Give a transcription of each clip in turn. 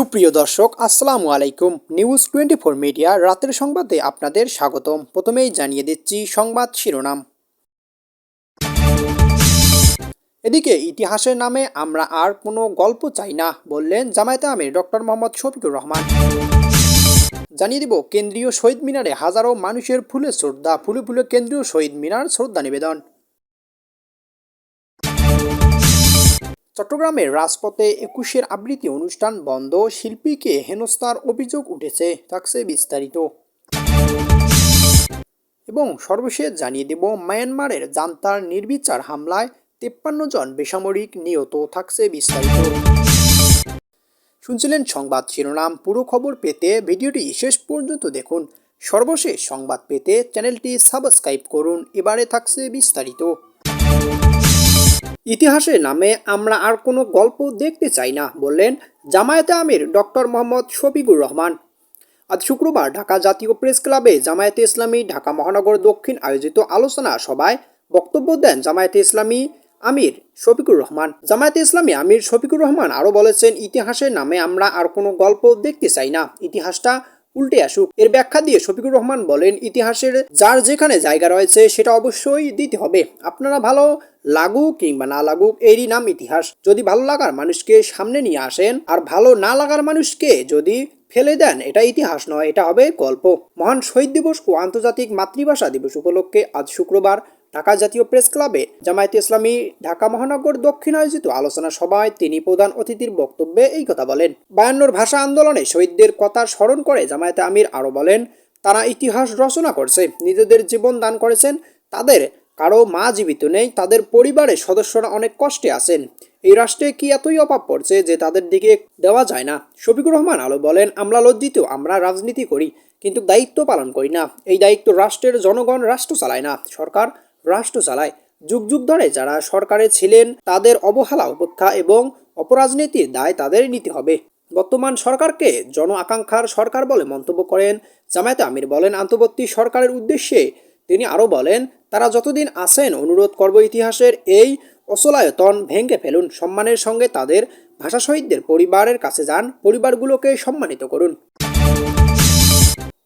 সুপ্রিয় দর্শক, আসসালামু আলাইকুম। নিউজ টোয়েন্টি ফোর মিডিয়া রাতের সংবাদে আপনাদের স্বাগতম। প্রথমেই জানিয়ে দিচ্ছি সংবাদ শিরোনাম। এদিকে ইতিহাসের নামে আমরা আর কোনো গল্প চাই না, বললেন জামায়াতে আমির ডক্টর মোহাম্মদ শফিকুর রহমান। জানিয়ে দিব, কেন্দ্রীয় শহীদ মিনারে হাজারো মানুষের ফুলে শ্রদ্ধা, ফুলে ফুলে কেন্দ্রীয় শহীদ মিনার শ্রদ্ধা নিবেদন। চট্টগ্রামের রাজপথে একুশের আবৃত্তি অনুষ্ঠান বন্ধ, শিল্পীকে হেনস্থার অভিযোগ উঠেছে, থাকছে বিস্তারিত। এবং সর্বশেষ জানিয়ে দেব, মায়ানমারের জান্তার নির্বিচার হামলায় তেপ্পান্ন জন বেসামরিক নিহত, থাকছে বিস্তারিত। শুনছিলেন সংবাদ শিরোনাম, পুরো খবর পেতে ভিডিওটি শেষ পর্যন্ত দেখুন। সর্বশেষ সংবাদ পেতে চ্যানেলটি সাবস্ক্রাইব করুন, এবারে থাকছে বিস্তারিত। ইতিহাসের নামে আমরা আর কোনো গল্প দেখতে চাই না, বললেন জামায়াতে আমির ডক্টর মোহাম্মদ শফিকুর রহমান। আজ শুক্রবার ঢাকা জাতীয় প্রেস ক্লাবে জামায়াতে ইসলামী ঢাকা মহানগর দক্ষিণ আয়োজিত আলোচনা সভায় বক্তব্য দেন জামায়াতে ইসলামী আমির শফিকুর রহমান। জামায়াতে ইসলামী আমির শফিকুর রহমান আরও বলেছেন, ইতিহাসের নামে আমরা আর কোনো গল্প দেখতে চাই না। ইতিহাসটা উল্টে আসুক। এর ব্যাখ্যা দিয়ে শফিকুর রহমান বলেন, ইতিহাসের যার যেখানে জায়গা রয়েছে, সেটা অবশ্যই দিতে হবে। আপনারা ভালো লাগুক কিংবা না লাগুক, এরই নাম ইতিহাস। যদি ভালো লাগার মানুষকে সামনে নিয়ে আসেন, আর ভালো না লাগার মানুষকে যদি ফেলে দেন, এটা ইতিহাস নয়, এটা হবে গল্প। মহান শহীদ দিবস ও আন্তর্জাতিক মাতৃভাষা দিবস উপলক্ষে আজ শুক্রবার ঢাকা জাতীয় প্রেস ক্লাবে জামায়াতে ইসলামী, ঢাকা মহানগর দক্ষিণ আয়োজিত আলোচনা সভায় তিনি প্রধান অতিথির বক্তব্যে এই কথা বলেন। বায়ান্নর ভাষা আন্দোলনে শহীদদের কথা স্মরণ করে জামায়াতে আমির আরও বলেন, তারা ইতিহাস রচনা করছে, নিজেদের জীবন দান করেছেন, তাদের কারও মা জীবিত নেই, তাদের পরিবারের সদস্যরা অনেক কষ্টে আছেন। এই রাষ্ট্রে কি এতই অভাব পড়ছে যে তাদের দিকে দেওয়া যায় না? শফিকুর রহমান আলো বলেন, আমরা লজ্জিত, আমরা রাজনীতি করি, কিন্তু দায়িত্ব পালন করি না। এই দায়িত্ব রাষ্ট্রের জনগণ রাষ্ট্র চালায় না। সরকার রাষ্ট্র চালায়। যুগ যুগ ধরে যারা সরকারে ছিলেন, তাদের অবহেলা উপেক্ষা এবং অপরাজনীতির দায় তাদের নিতে হবে। বর্তমান সরকারকে জন আকাঙ্ক্ষার সরকার বলে মন্তব্য করেন জামায়াতে আমির বলেন, আন্তর্বর্তী সরকারের উদ্দেশ্যে তিনি আরও বলেন, তারা যতদিন আছেন, অনুরোধ করব ইতিহাসের এই অচলায়তন ভেঙে ফেলুন। সম্মানের সঙ্গে তাদের ভাষা শহীদদের পরিবারের কাছে যান, পরিবারগুলোকে সম্মানিত করুন।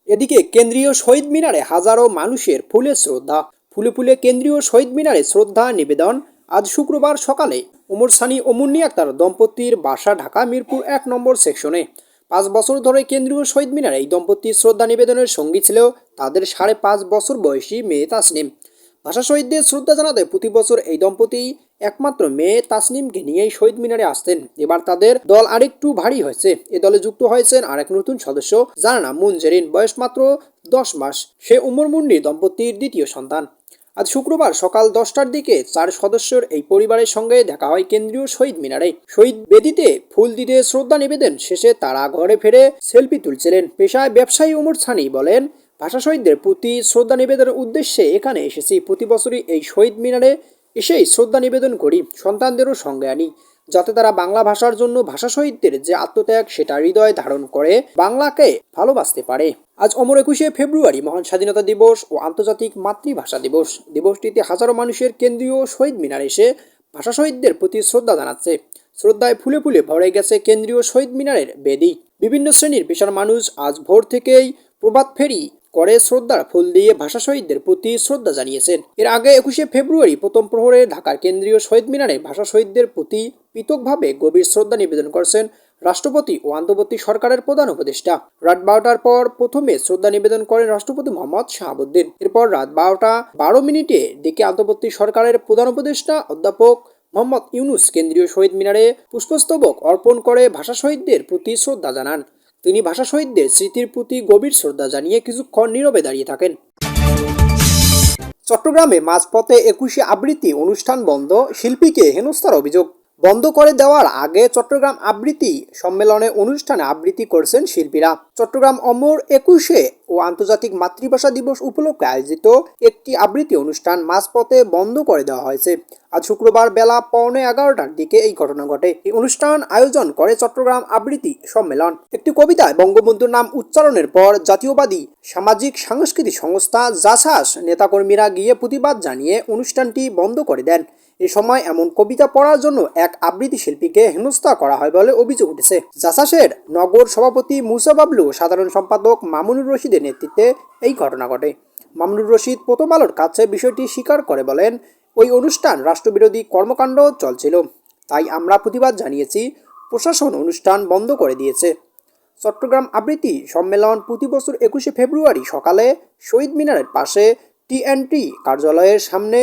এদিকে কেন্দ্রীয় শহীদ মিনারে হাজারো মানুষের ফুলে শ্রদ্ধা। ফুলে ফুলে কেন্দ্রীয় শহীদ মিনারে শ্রদ্ধা, নিবেদন। আজ শুক্রবার সকালে ওমর সানি ও মুন্নি আক্তার দম্পতির বাসা ঢাকা মিরপুর এক নম্বর সেকশনে। পাঁচ বছর ধরে কেন্দ্রীয় শহীদ মিনারে এই দম্পতির শ্রদ্ধা, নিবেদনের সঙ্গী ছিল তাদের সাড়ে পাঁচ বছর বয়সী মেয়ে তাসনিম। ভাষা শহীদদের শ্রদ্ধা জানাতে প্রতি বছর এই দম্পতি একমাত্র মেয়ে তাসনিমকে নিয়েই শহীদ মিনারে আসতেন। এবার তাদের দল আরেকটু ভারী হয়েছে। এ দলে যুক্ত হয়েছেন আরেক নতুন সদস্য, যার নাম মুনজেরিন। বয়স মাত্র দশ মাস। সে উমর মুন্নি দম্পতির দ্বিতীয় সন্তান। আজ শুক্রবার সকাল দশটার দিকে চার সদস্যের এই পরিবারের সঙ্গে দেখা হয় কেন্দ্রীয় শহীদ মিনারে। শহীদ বেদিতে ফুল দিতে শ্রদ্ধা নিবেদন শেষে তারা ঘরে ফিরে সেলফি তুলছিলেন। পেশায় ব্যবসায়ী উমর ছানি বলেন, ভাষা শহীদদের প্রতি শ্রদ্ধা নিবেদনের উদ্দেশ্যে এখানে এসেছি। প্রতি বছরই এই শহীদ মিনারে এসেই শ্রদ্ধা নিবেদন করি, সন্তানদেরও সঙ্গে আনি। যাতে তারা বাংলা ভাষার জন্য ভাষা শহীদদের যে আত্মত্যাগ সেটা হৃদয় ধারণ করে, বাংলাকে ভালোবাসতে পারে। আজ অমর একুশে ফেব্রুয়ারি, মহান স্বাধীনতা দিবস ও আন্তর্জাতিক মাতৃভাষা দিবস। দিবসটিতে হাজারো মানুষের কেন্দ্রীয় শহীদ মিনার এসে ভাষা শহীদদের প্রতি শ্রদ্ধা জানাচ্ছে। শ্রদ্ধায় ফুলে ফুলে ভরে গেছে কেন্দ্রীয় শহীদ মিনারের বেদি। বিভিন্ন শ্রেণির পেশার মানুষ আজ ভোর থেকেই প্রভাত ফেরি করে শ্রদ্ধার ফুল দিয়ে ভাষা শহীদদের প্রতি শ্রদ্ধা জানিয়েছেন। এর আগে একুশে ফেব্রুয়ারি প্রথম প্রহরে ঢাকার কেন্দ্রীয় শহীদ মিনারে ভাষা শহীদদের প্রতি পৃথকভাবে গভীর শ্রদ্ধা নিবেদন করেছেন রাষ্ট্রপতি ও আন্তর্বর্তী সরকারের প্রধান উপদেষ্টা। রাত বারোটার পর প্রথমে শ্রদ্ধা নিবেদন করেন রাষ্ট্রপতি মোহাম্মদ শাহাবুদ্দিন। এরপর রাত বারোটা বারো মিনিটে দিকে আন্তর্বর্তী সরকারের প্রধান উপদেষ্টা অধ্যাপক মোহাম্মদ ইউনুস কেন্দ্রীয় শহীদ মিনারে পুষ্পস্তবক অর্পণ করে ভাষা শহীদদের প্রতি শ্রদ্ধা জানান। তিনি ভাষা শহীদদের স্মৃতির প্রতি গভীর শ্রদ্ধা জানিয়ে কিছুক্ষণ নীরবে দাঁড়িয়ে থাকেন। চট্টগ্রামে মাঝপথে একুশে আবৃত্তি অনুষ্ঠান বন্ধ, শিল্পীকে হেনস্থার অভিযোগ। বন্ধ করে দেওয়ার আগে চট্টগ্রাম আবৃত্তি সম্মেলনে অনুষ্ঠানে আবৃত্তি করেছেন শিল্পীরা। চট্টগ্রাম অমর একুশে ও আন্তর্জাতিক মাতৃভাষা দিবস উপলক্ষে আয়োজিত একটি আবৃত্তি অনুষ্ঠান মাঝপথে বন্ধ করে দেওয়া হয়েছে। আজ শুক্রবার বেলা পৌনে এগারোটার দিকে এই ঘটনা ঘটে। এই অনুষ্ঠান আয়োজন করে চট্টগ্রাম আবৃত্তি সম্মেলন। একটি কবিতায় বঙ্গবন্ধুর নাম উচ্চারণের পর জাতীয়বাদী সামাজিক সাংস্কৃতিক সংস্থা জাসাস নেতাকর্মীরা গিয়ে প্রতিবাদ জানিয়ে অনুষ্ঠানটি বন্ধ করে দেন। এ সময় এমন কবিতা পড়ার জন্য এক আবৃত্তি শিল্পীকে হেনস্থা করা হয় বলে অভিযোগ উঠেছে। জাসাসের নগর সভাপতি মুসা বাবলু সাধারণ সম্পাদক মামুনুর রশিদের নেতৃত্বে এই ঘটনা ঘটে। মামুনুর রশিদ প্রথম আলোর কাছে বিষয়টি স্বীকার করে বলেন, ওই অনুষ্ঠান রাষ্ট্রবিরোধী কর্মকাণ্ড চলছিল। তাই আমরা প্রতিবাদ জানিয়েছি। প্রশাসন অনুষ্ঠান বন্ধ করে দিয়েছে। চট্টগ্রাম আবৃত্তি সম্মেলন প্রতি বছর একুশে ফেব্রুয়ারি সকালে শহীদ মিনারের পাশে টিএনটি কার্যালয়ের সামনে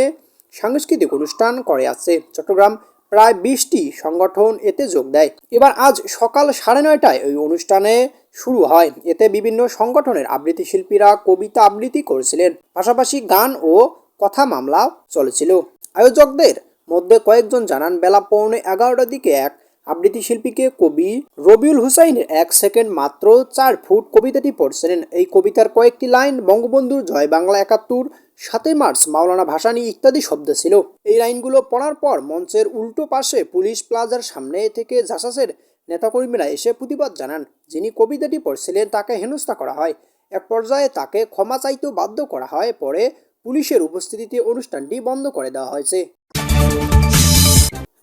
সাংস্কৃতিক অনুষ্ঠান করে আসছে। চট্টগ্রাম প্রায় বিশটি সংগঠন এতে যোগ দেয়। এবার আজ সকাল সাড়ে নয়টায় ওই অনুষ্ঠানে শুরু হয়। এতে বিভিন্ন সংগঠনের আবৃত্তি শিল্পীরা কবিতা আবৃত্তি করেছিলেন। পাশাপাশি গান ও কথা মামলা চলেছিল। আয়োজকদের মধ্যে কয়েকজন জানান, বেলা পৌনে এগারোটার দিকে এক আবৃত্তি শিল্পীকে কবি রবিউল হুসাইনের এক সেকেন্ড মাত্র চার ফুট কবিতাটি পড়ছিলেন। এই কবিতার কয়েকটি লাইন বঙ্গবন্ধুর জয় বাংলা একাত্তর, সাতই মার্চ মাওলানা ভাসানী ইত্যাদি শব্দ ছিল। এই লাইনগুলো পড়ার পর মঞ্চের উল্টো পাশে পুলিশ প্লাজার সামনে থেকে জাসাসের নেতাকর্মীরা এসে প্রতিবাদ জানান, যিনি কবিতাটি পড়ছিলেন তাকে হেনস্থা করা হয়। এক পর্যায়ে তাকে ক্ষমা চাইতেও বাধ্য করা হয়, পরে পুলিশের উপস্থিতিতে অনুষ্ঠানটি বন্ধ করে দেওয়া হয়েছে।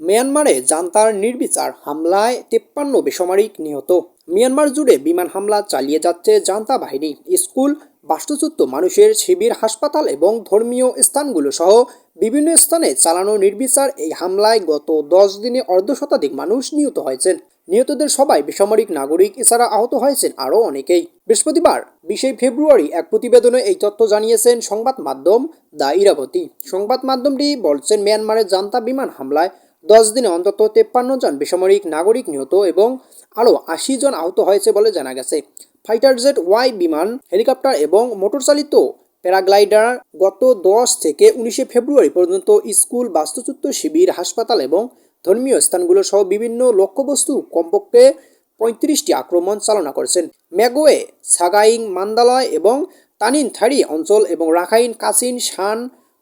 মিয়ানমারে জান্তার নির্বিচার হামলায় তেপ্পান্ন বেসামরিক নিহত। মিয়ানমার জুড়ে বিমান হামলা চালিয়ে যাচ্ছে জান্তা বাহিনী। স্কুল, বাস্তুচ্যুত মানুষের শিবির, হাসপাতাল এবং ধর্মীয় স্থানগুলো সহ বিভিন্ন স্থানে চালানো নির্বিচার এই হামলায় গত দশ দিনে অর্ধ শতাধিক মানুষ নিহত হয়েছেন। নিহতদের সবাই বেসামরিক নাগরিক এছাড়া আহত হয়েছেন আরও অনেকেই। বৃহস্পতিবার, বিশে ফেব্রুয়ারি এক প্রতিবেদনে এই তথ্য জানিয়েছেন সংবাদ মাধ্যম দা ইরাবতী। সংবাদ মাধ্যমটি বলছেন, মিয়ানমারের জান্তা বিমান হামলায় দশ দিনে অন্তত তেপ্পান্ন জন বেসামরিক নাগরিক নিহত এবং আরও আশি জন আহত হয়েছে বলে জানা গেছে। ফাইটার জেট ওয়াই বিমান, হেলিকপ্টার এবং মোটরচালিত প্যারাগ্লাইডার গত দশ থেকে উনিশে ফেব্রুয়ারি পর্যন্ত স্কুল, বাস্তুচ্যুত শিবির, হাসপাতাল এবং ধর্মীয় স্থানগুলো সহ বিভিন্ন লক্ষ্যবস্তু কমপক্ষে পঁয়ত্রিশটি আক্রমণ চালনা করেছেন। ম্যাগোয়ে সাগাইং, মান্দালয় এবং তানিন থারি অঞ্চল এবং রাখাইন কাচিন শান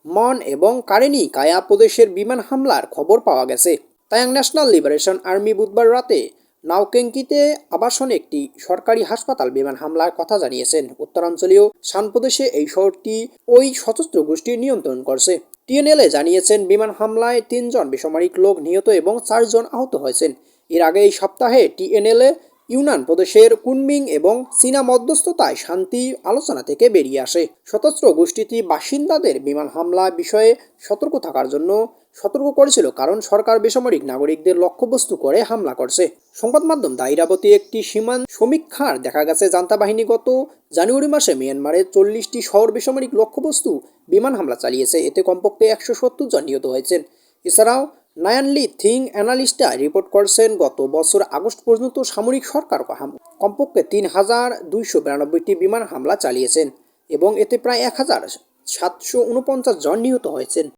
মন এবং কারেনি কায়া প্রদেশের বিমান হামলার খবর পাওয়া গেছে। তায়াং ন্যাশনাল লিবারেশন আর্মি বুধবার রাতে নাওকেঙ্কিতে আবাসন একটি সরকারি হাসপাতাল বিমান হামলার কথা জানিয়েছেন। উত্তরাঞ্চলীয় শান প্রদেশে এই শহরটি ওই সশস্ত্র গোষ্ঠী নিয়ন্ত্রণ করছে। টিএনএলএ জানিয়েছেন, বিমান হামলায় তিনজন বেসামরিক লোক নিহত এবং চারজন আহত হয়েছেন। এর আগে এই সপ্তাহে টিএনএলএ ইউনান প্রদেশের কুনমিং এবং চীনা মধ্যস্থতায় শান্তি আলোচনা থেকে বেরিয়ে আসে। সশস্ত্র গোষ্ঠীটি বাসিন্দাদের বিমান হামলা বিষয়ে সতর্ক থাকার জন্য সতর্ক করেছিল কারণ সরকার বেসামরিক নাগরিকদের লক্ষ্যবস্তু করে হামলা করছে। সংবাদ মাধ্যম দাইরাবতী একটি সীমান সমীক্ষার দেখা গেছে, জান্তা বাহিনী গত জানুয়ারি মাসে মিয়ানমারের চল্লিশটি শহর বেসামরিক লক্ষ্যবস্তু বিমান হামলা চালিয়েছে। এতে কমপক্ষে একশো সত্তর জন নিহত হয়েছেন। এছাড়াও নায়ানলি থিং অ্যানালিস্টা রিপোর্ট করছেন, গত বছর আগস্ট পর্যন্ত সামরিক সরকার কমপক্ষে তিন হাজার দুইশো বিরানব্বইটি বিমান হামলা চালিয়েছেন এবং এতে প্রায় এক হাজার সাতশো উনপঞ্চাশ জন নিহত হয়েছেন।